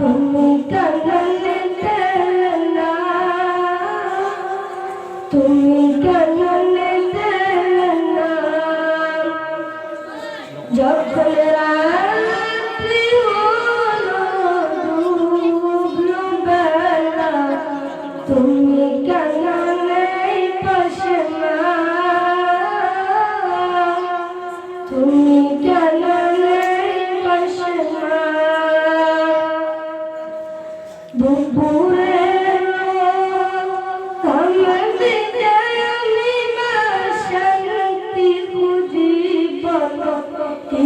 তুমি কন্যা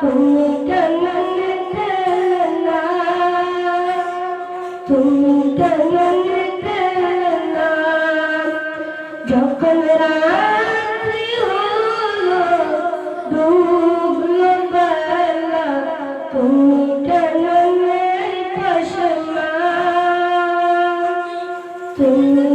তুমি কেমন খেলা তুমি কেমন খেলা যখন রাত্রি হলো ডুবলো বেলা তুমি কেমন ফসলা তুমি